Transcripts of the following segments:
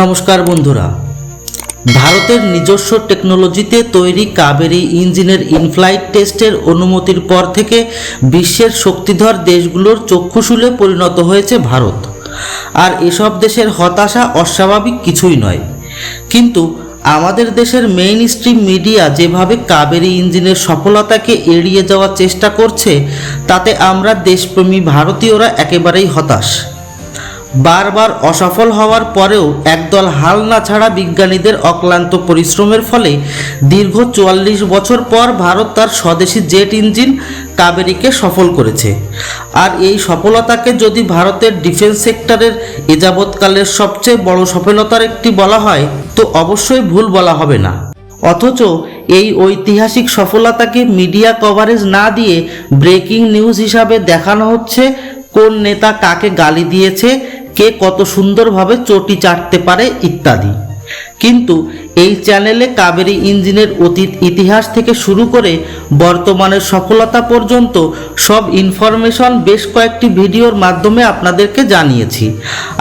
নমস্কার বন্ধুরা। ভারতের নিজস্ব টেকনোলজিতে তৈরি কাবেরি ইঞ্জিনের ইনফ্লাইট টেস্টের অনুমতির পর থেকে বিশ্বের শক্তিধর দেশগুলোর চক্ষুশূলে পরিণত হয়েছে ভারত। আর এসব দেশের হতাশা অস্বাভাবিক কিছুই নয়। কিন্তু আমাদের দেশের মেইন স্ট্রিম মিডিয়া যেভাবে কাবেরি ইঞ্জিনের সফলতাকে এড়িয়ে যাওয়ার চেষ্টা করছে, তাতে আমরা দেশপ্রেমী ভারতীয়রা একেবারেই হতাশ। বারবার অসফল হওয়ার পরেও একদল হাল না ছাড়া বিজ্ঞানীদের অক্লান্ত পরিশ্রমের ফলে দীর্ঘ চুয়াল্লিশ বছর পর ভারত তার স্বদেশী জেট ইঞ্জিন কাবেরিকে সফল করেছে। আর এই সফলতাকে যদি ভারতের ডিফেন্স সেক্টরের এযাবৎকালের সবচেয়ে বড় সফলতার একটি বলা হয়, তো অবশ্যই ভুল বলা হবে না। অথচ এই ঐতিহাসিক সফলতাকে মিডিয়া কভারেজ না দিয়ে ব্রেকিং নিউজ হিসাবে দেখানো হচ্ছে, কোন নেতা কাকে গালি দিয়েছে কে কত সুন্দরভাবে চটি চাটতে পারে ইত্যাদি। কিন্তু এই চ্যানেলে কাবেরী ইঞ্জিনের অতীত ইতিহাস থেকে শুরু করে বর্তমানের সফলতা পর্যন্ত সব ইনফরমেশন বেশ কয়েকটি ভিডিওর মাধ্যমে আপনাদেরকে জানিয়েছি।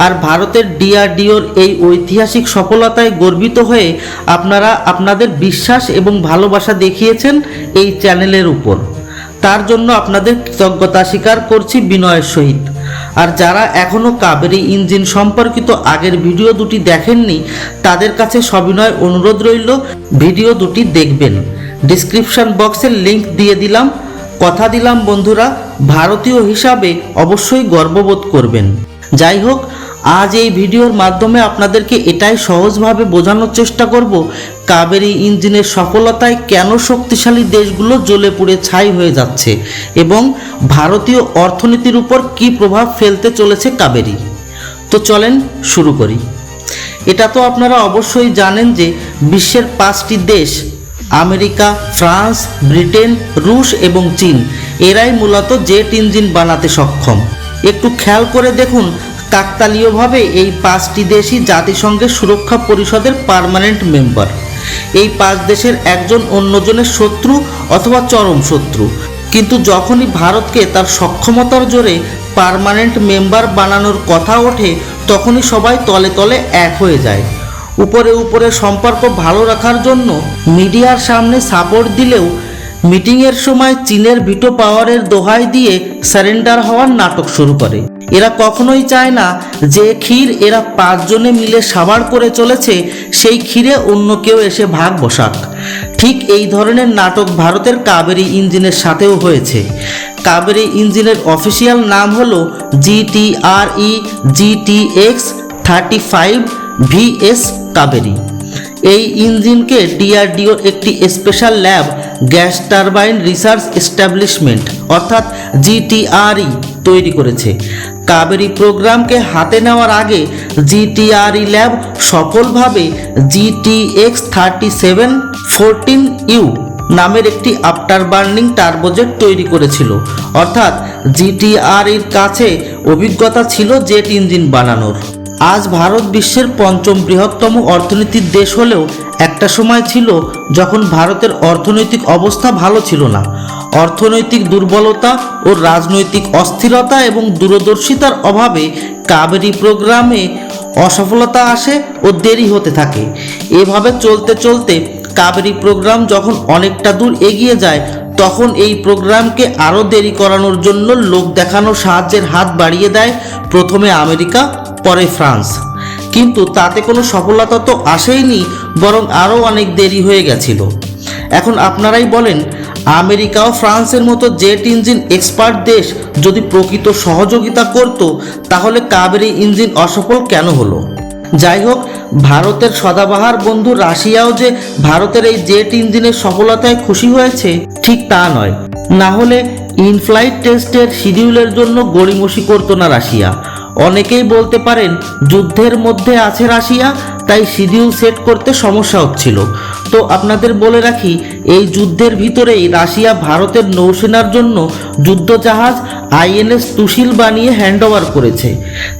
আর ভারতের ডিআরডিওর এই ঐতিহাসিক সফলতায় গর্বিত হয়ে আপনারা আপনাদের বিশ্বাস এবং ভালোবাসা দেখিয়েছেন এই চ্যানেলের উপর। তার জন্য আপনাদের কৃতজ্ঞতা স্বীকার করছি বিনয়ের সহিত। আর যারা এখনও কাবেরি ইঞ্জিন সম্পর্কিত আগের ভিডিও দুটি দেখেননি, তাদের কাছে সবিনয় অনুরোধ রইল, ভিডিও দুটি দেখবেন। ডিসক্রিপশন বক্সের লিংক দিয়ে দিলাম। কথা দিলাম বন্ধুরা, ভারতীয় হিসাবে অবশ্যই গর্ববোধ করবেন। যাই হোক আজ এই ভিডিওর মাধ্যমে আপনাদেরকে এটাই সহজভাবে বোঝানোর চেষ্টা করব, কাবেরী ইঞ্জিনের সফলতায় কেন শক্তিশালী দেশগুলো জ্বলে পুড়ে ছাই হয়ে যাচ্ছে এবং ভারতীয় অর্থনীতির উপর কী প্রভাব ফেলতে চলেছে কাবেরী। তো চলেন শুরু করি। এটা তো আপনারা অবশ্যই জানেন যে বিশ্বের পাঁচটি দেশ, আমেরিকা, ফ্রান্স, ব্রিটেন, রুশ এবং চীন, এরাই মূলত জেট ইঞ্জিন বানাতে সক্ষম। একটু খেয়াল করে দেখুন কাকতালীয়ভাবে এই পাঁচটি দেশই জাতিসংঘের সুরক্ষা পরিষদের পারমানেন্ট মেম্বার। এই পাঁচ দেশের একজন অন্যজনের শত্রু অথবা চরম শত্রু। কিন্তু যখনই ভারতকে তার সক্ষমতার জোরে পার্মানেন্ট মেম্বার বানানোর কথা ওঠে, তখনই সবাই তলে তলে এক হয়ে যায়। উপরে উপরে সম্পর্ক ভালো রাখার জন্য মিডিয়ার সামনে সাপোর্ট দিলেও মিটিংয়ের সময় চীনের ভিটো পাওয়ারের দোহাই দিয়ে সারেন্ডার হওয়ার নাটক শুরু করে। এরা কখনোই চায় না যে ক্ষীর এরা পাঁচজনে মিলে সাবার করে চলেছে, সেই ক্ষীরে অন্য কেউ এসে ভাগ বসাক। ঠিক এই ধরনের নাটক ভারতের কাবেরি ইঞ্জিনের সাথেও হয়েছে। কাবেরি ইঞ্জিনের অফিসিয়াল নাম হল GTRE GTX thirty five VS Kaveri. এই ইঞ্জিনকে ডিআরডিওর একটি special lab, gas turbine research establishment, অর্থাৎ জিটিআরই তৈরি করেছে। কাবেরী প্রোগ্রামকে হাতে নেওয়ার আগে জিটিআরই ল্যাব সফলভাবে GTX thirty seven fourteen U নামের একটি আফটার বার্নিং টার্বোজেট তৈরি করেছিল। অর্থাৎ জিটিআরইর কাছে অভিজ্ঞতা ছিল জেট ইঞ্জিন বানানোর। আজ ভারত বিশ্বের পঞ্চম বৃহত্তম অর্থনীতির দেশ হলেও একটা সময় ছিল যখন ভারতের অর্থনৈতিক অবস্থা ভালো ছিল না। অর্থনৈতিক দুর্বলতা ও রাজনৈতিক অস্থিরতা এবং দূরদর্শিতার অভাবে কাবেরি প্রোগ্রামে অসফলতা আসে ও দেরি হতে থাকে। এভাবে চলতে চলতে কাবেরি প্রোগ্রাম যখন অনেকটা দূর এগিয়ে যায়, তখন এই প্রোগ্রামকে আরও দেরি করানোর জন্য লোক দেখানো সাহায্যের হাত বাড়িয়ে দেয় প্রথমে আমেরিকা পরে ফ্রান্স। কিন্তু তাতে কোনো সফলতা তো আসেইনি, বরং আরও অনেক দেরি হয়ে গেছিল। এখন আপনারাই বলেন, আমেরিকা ও ফ্রান্সের মতো জেট ইঞ্জিন এক্সপার্ট দেশ যদি প্রকৃত সহযোগিতা করত, তাহলে কাবেরি ইঞ্জিন অসফল কেন হলো? যাই হোক, ভারতের সদাবাহার বন্ধু রাশিয়াও যে ভারতের এই জেট ইঞ্জিনের সফলতায় খুশি হয়েছে, ঠিক তা নয়। না হলে ইনফ্লাইট টেস্টের শিডিউলের জন্য গড়িমসি করতো না রাশিয়া। অনেকেই বলতে পারেন যুদ্ধের মধ্যে আছে রাশিয়া, তাই শিডিউল সেট করতে সমস্যা হচ্ছিল। তো আপনাদের বলে রাখি, এই যুদ্ধের ভিতরেই রাশিয়া ভারতের নৌসেনার জন্য যুদ্ধজাহাজ আইএনএস তুশিল বানিয়ে হ্যান্ডওভার করেছে।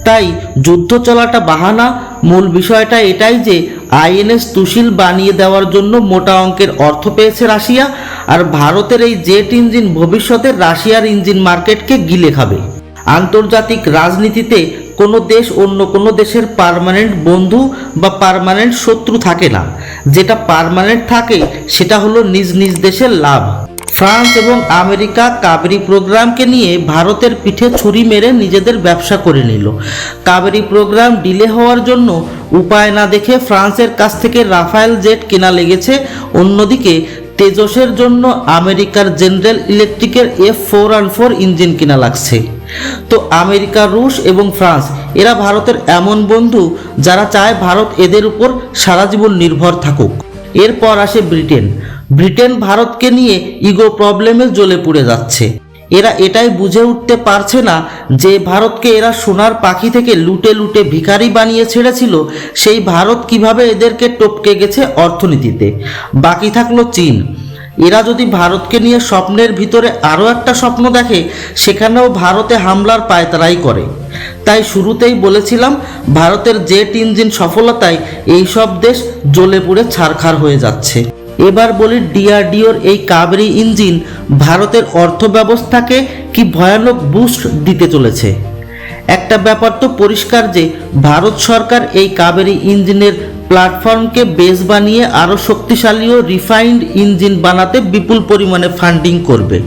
তাই যুদ্ধ চলাটা বাহানা। মূল বিষয়টা এটাই যে, আইএনএস তুশিল বানিয়ে দেওয়ার জন্য মোটা অঙ্কের অর্থ পেয়েছে রাশিয়া, আর ভারতের এই জেট ইঞ্জিন ভবিষ্যতে রাশিয়ার ইঞ্জিন মার্কেটকে গিলে খাবে। আন্তর্জাতিক রাজনীতিতে কোনো দেশ অন্য কোনো দেশের পার্মানেন্ট বন্ধু বা পার্মানেন্ট শত্রু থাকে না। যেটা পারমানেন্ট থাকে, সেটা হলো নিজ নিজ দেশের লাভ। ফ্রান্স এবং আমেরিকা কাবেরি প্রোগ্রামকে নিয়ে ভারতের পিঠে ছুরি মেরে নিজেদের ব্যবসা করে নিল। কাবেরি প্রোগ্রাম ডিলে হওয়ার জন্য উপায় না দেখে ফ্রান্সের কাছ থেকে রাফায়েল জেট কেনা লেগেছে। অন্যদিকে তেজসের জন্য আমেরিকার জেনারেল ইলেকট্রিকের F four and four engine কিনা লাগছে। তো আমেরিকা, রুশ এবং ফ্রান্স, এরা ভারতের এমন বন্ধু যারা চায় ভারত এদের উপর সারা জীবন নির্ভর থাকুক। এরপর আসে ব্রিটেন। ব্রিটেন ভারতকে নিয়ে ইগো প্রবলেমে জ্বলে পুড়ে যাচ্ছে। এরা এটাই বুঝে উঠতে পারছে না যে ভারতকে এরা সোনার পাখি থেকে লুটে লুটে ভিখারি বানিয়ে ছেড়েছিল, সেই ভারত কীভাবে এদেরকে টপকে গেছে অর্থনীতিতে। বাকি থাকল চীন। এরা যদি ভারতকে নিয়ে স্বপ্নের ভিতরে আরও একটা স্বপ্ন দেখে, সেখানেও ভারতে হামলার পায়তারাই করে। তাই শুরুতেই বলেছিলাম, ভারতের জেট ইঞ্জিন সফলতায় এই সব দেশ জ্বলে পুড়ে ছারখার হয়ে যাচ্ছে। এবার বলি ডিআরডিওর এই কাবেরি ইঞ্জিন ভারতের অর্থব্যবস্থাকে কি ভয়ানক বুস্ট দিতে চলেছে? একটা ব্যাপার তো পরিষ্কার যে ভারত সরকার এই কাবেরি ইঞ্জিনের প্ল্যাটফর্মকে বেস বানিয়ে আরও শক্তিশালী ও রিফাইন্ড ইঞ্জিন বানাতে বিপুল পরিমাণে ফান্ডিং করবে।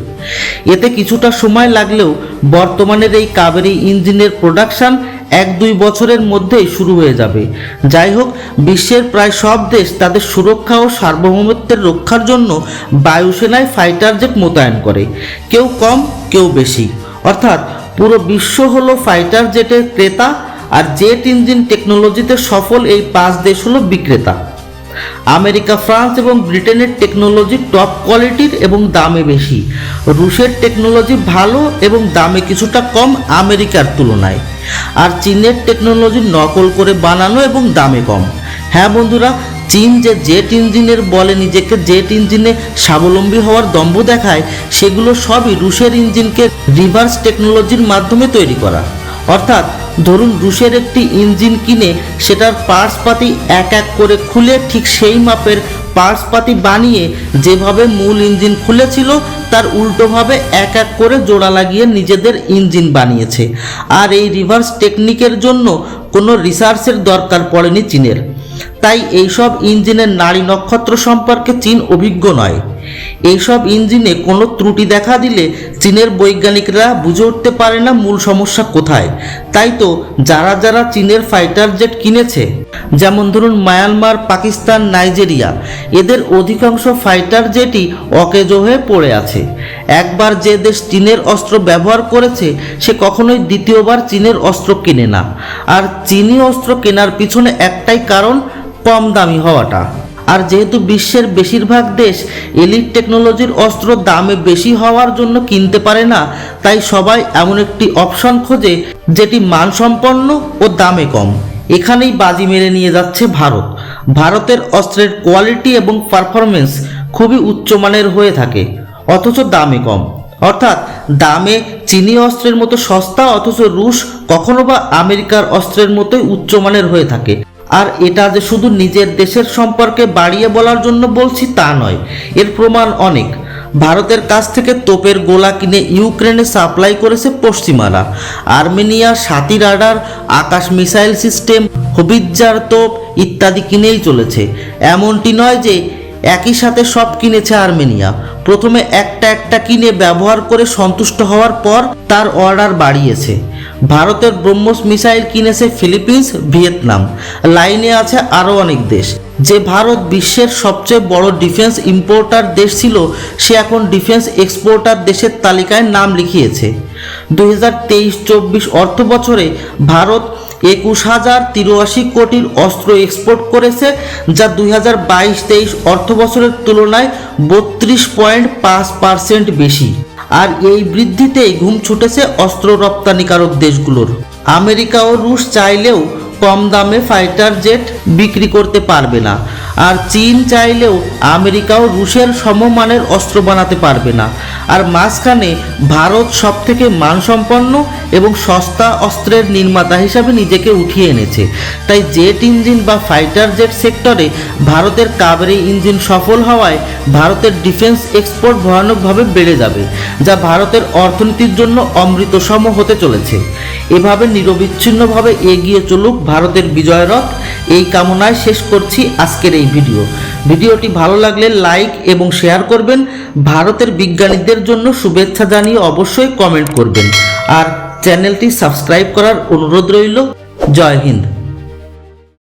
এতে কিছুটা সময় লাগলেও বর্তমানের এই কাবেরি ইঞ্জিনের প্রোডাকশন এক দুই বছরের মধ্যেই শুরু হয়ে যাবে। যাই হোক, বিশ্বের প্রায় সব দেশ তাদের সুরক্ষা ও সার্বভৌমত্বের রক্ষার জন্য বায়ুসেনায় ফাইটার জেট মোতায়েন করে। কেউ কম, কেউ বেশি। অর্থাৎ পুরো বিশ্ব হলো ফাইটার জেটের ক্রেতা আর জেট ইঞ্জিন টেকনোলজিতে সফল এই পাঁচ দেশ হলো বিক্রেতা। আমেরিকা, ফ্রান্স এবং ব্রিটেনের টেকনোলজি টপ কোয়ালিটির এবং দামে বেশি। রুশের টেকনোলজি ভালো এবং দামে কিছুটা কম আমেরিকার তুলনায়। আর চীনের টেকনোলজি নকল করে বানানো এবং দামে কম। হ্যাঁ বন্ধুরা চীন যে জেট ইঞ্জিনের বলে নিজেকে জেট ইঞ্জিনে স্বাবলম্বী হওয়ার দম্ভ দেখায়, সেগুলো সবই রুশের ইঞ্জিনকে রিভার্স টেকনোলজির মাধ্যমে তৈরি করা। অর্থাৎ, ধরুন রুশের একটি ইঞ্জিন কিনে সেটার পার্টস পাতি এক এক করে খুলে ঠিক সেই মাপের পার্টস পাতি বানিয়ে যেভাবে মূল ইঞ্জিন খুলেছিল, তার উল্টোভাবে এক এক করে জোড়া লাগিয়ে নিজেদের ইঞ্জিন বানিয়েছে। আর এই রিভার্স টেকনিকের জন্য কোনো রিসার্চের দরকার পড়েনি চীনের। তাই এইসব ইঞ্জিনের নারী নক্ষত্র সম্পর্কে চীন অভিজ্ঞ নয়। এইসব ইঞ্জিনে কোনো ত্রুটি দেখা দিলে চীনের বৈজ্ঞানিকরা বুঝে উঠতে পারে না মূল সমস্যা কোথায়। তাই তো যারা যারা চীনের ফাইটার জেট কিনেছে, যেমন ধরুন মায়ানমার, পাকিস্তান, নাইজেরিয়া, এদের অধিকাংশ ফাইটার জেটই অকেজো হয়ে পড়ে আছে। একবার যে দেশ চীনের অস্ত্র ব্যবহার করেছে, সে কখনোই দ্বিতীয়বার চীনের অস্ত্র কেনে না। আর চীনি অস্ত্র কেনার পিছনে একটাই কারণ, কম দামি হওয়াটা। আর যেহেতু বিশ্বের বেশিরভাগ দেশ এলিট টেকনোলজির অস্ত্র দামে বেশি হওয়ার জন্য কিনতে পারে না, তাই সবাই এমন একটি অপশন খোঁজে যেটি মানসম্পন্ন ও দামে কম। এখানেই বাজি মেরে নিয়ে যাচ্ছে ভারত। ভারতের অস্ত্রের কোয়ালিটি এবং পারফরমেন্স খুবই উচ্চমানের হয়ে থাকে, অথচ দামে কম। অর্থাৎ দামে চীনি অস্ত্রের মতো সস্তা অথচ রুশ কখনো বা আমেরিকার অস্ত্রের মতোই উচ্চমানের হয়ে থাকে। আর এটা যে শুধু নিজের দেশের সম্পর্কে বাড়িয়ে বলার জন্য বলছি তা নয়। এর প্রমাণ অনেক। ভারতের কাছ থেকে তোপের গোলা কিনে ইউক্রেনে সাপ্লাই করেছে পশ্চিমারা। Armenia Swathi radar, Akash missile system howitzer তোপ ইত্যাদি কিনেই চলেছে। এমনটি নয় যে একই সাথে সব কিনেছে আর্মেনিয়া। প্রথমে একটা একটা কিনে ব্যবহার করে সন্তুষ্ট হওয়ার পর তার অর্ডার বাড়িয়েছে। ভারতের ব্রহ্মস মিসাইল কিনেছে ফিলিপিন্স, ভিয়েতনাম। লাইনে আছে আরও অনেক দেশ। যে ভারত বিশ্বের সবচেয়ে বড় ডিফেন্স ইম্পোর্টার দেশ ছিল, সে এখন ডিফেন্স এক্সপোর্টার দেশের তালিকায় নাম লিখিয়েছে। দুই হাজার তেইশ চব্বিশ অর্থ বছরে ভারত একুশ হাজার তিরাশি কোটির অস্ত্র এক্সপোর্ট করেছে, যা দুই হাজার বাইশ তেইশ অর্থ বছরের তুলনায় বত্রিশ পয়েন্ট পাঁচ পার্সেন্ট বেশি। আর এই বৃদ্ধিতেই ঘুম ছুটেছে অস্ত্র রপ্তানিকারক দেশগুলোর। আমেরিকা ও রুশ চাইলেও কম দামে ফাইটার জেট বিক্রি করতে পারবে না। আর চীন চাইলেও আমেরিকাও রুশের সমমানের অস্ত্র বানাতে পারবে না। আর মাঝখানে ভারত সব থেকে মানসম্পন্ন এবং সস্তা অস্ত্রের নির্মাতা হিসাবে নিজেকে উঠিয়ে এনেছে। তাই জেট ইঞ্জিন বা ফাইটার জেট সেক্টরে ভারতের কাবেরি ইঞ্জিন সফল হওয়ায় ভারতের ডিফেন্স এক্সপোর্ট ভয়ানকভাবে বেড়ে যাবে, যা ভারতের অর্থনীতির জন্য অমৃতসম হতে চলেছে। এভাবে নিরবিচ্ছিন্নভাবে এগিয়ে চলুক ভারতের বিজয়রথ এই কামনায় শেষ করছি আজকের এই ভিডিও। ভিডিওটি ভালো লাগলে লাইক এবং শেয়ার করবেন। ভারতের বিজ্ঞানীদের জন্য শুভেচ্ছা জানিয়ে অবশ্যই কমেন্ট করবেন। আর চ্যানেলটি সাবস্ক্রাইব করার অনুরোধ রইল। জয় হিন্দ।